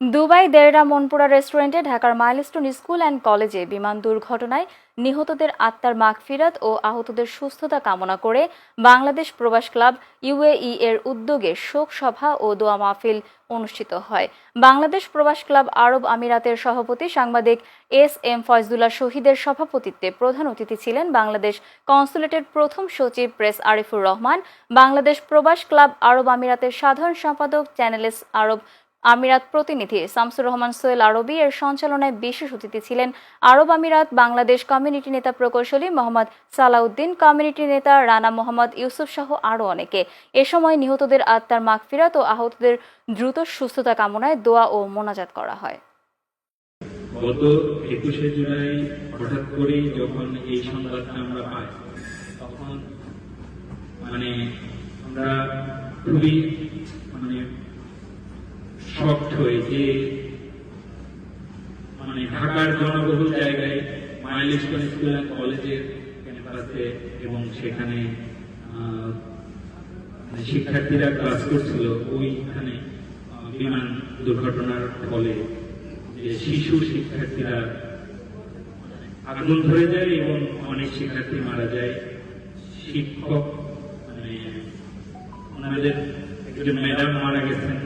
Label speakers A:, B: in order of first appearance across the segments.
A: Dubai দেড়া Monpura রেস্টুরেন্টে ঢাকার milestone school and কলেজে বিমান দুর্ঘটনায় নিহতদের আত্মার মাগফিরাত ও আহতদের সুস্থতা কামনা করে বাংলাদেশ প্রবাস ক্লাব ইউএই এর উদ্যোগে শোক সভা ও দোয়া মাহফিল অনুষ্ঠিত হয়। বাংলাদেশ প্রবাস ক্লাব আরব আমিরাতের সভাপতি সাংবাদিক এস এম ফয়জুল্লাহ শহীদের সভাপতিত্বে প্রধান অতিথি ছিলেন বাংলাদেশ কনসুলেটের প্রথম সচিব প্রেস আরিফুর রহমান, বাংলাদেশ প্রবাস ক্লাব আরব আমিরাতের সাধারণ সম্পাদক চ্যানেলেস আরব আমিরাত প্রতিনিধি শামসুর রহমান সোহেল আরবি এর সঞ্চালনায় বিশেষ অতিথি ছিলেন আরব আমিরাত বাংলাদেশ কমিউনিটি নেতা প্রকৌশলী মোহাম্মদ সালাউদ্দিন, কমিউনিটি নেতা রানা মোহাম্মদ ইউসুফ সহ আরও অনেকে। এ সময় নিহতদের আত্মার মাগফিরাত ও আহতদের দ্রুত সুস্থতা কামনায় দোয়া ও মোনাজাত করা হয়।
B: গত একুশে জুলাই হঠাৎ করেই যখন এই সংবাদটা আমরা পাই, তখন মানে আমরা খুবই মানে শক্ট হয়ে যে মানে ঢাকার জনবহুল জায়গায় মাইলস্টোন স্কুল অ্যান্ড কলেজের ক্যাম্পাসে এবং সেখানে মানে শিক্ষার্থীরা ক্লাস করছিল, ওইখানে বিমান দুর্ঘটনার ফলে যে শিশু শিক্ষার্থীরা আগুন ধরে যায় এবং অনেক শিক্ষার্থী মারা যায়। শিক্ষক মানে ওনাদের একজন ম্যাডাম মারা গেছেন।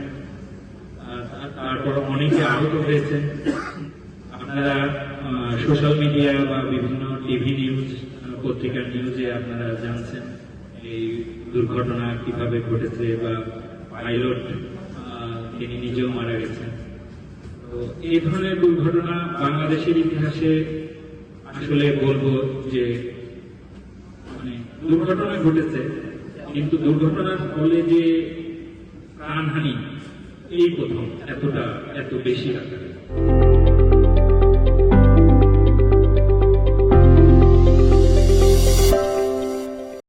B: তারপর অনেকে আহত হয়েছেন আপনারা সোশ্যাল মিডিয়া বা বিভিন্ন টিভি নিউজ পত্রিকার নিউজে আপনারা জানছেন এই দুর্ঘটনা কীভাবে ঘটেছে বা পাইলট তিনি নিজেও মারা গেছেন। তো এই ধরনের দুর্ঘটনা বাংলাদেশের ইতিহাসে আসলে বলব যে মানে দুর্ঘটনা ঘটেছে, কিন্তু দুর্ঘটনার ফলে যে প্রাণহানি এই প্রথম এতটা এত বেশি আকারে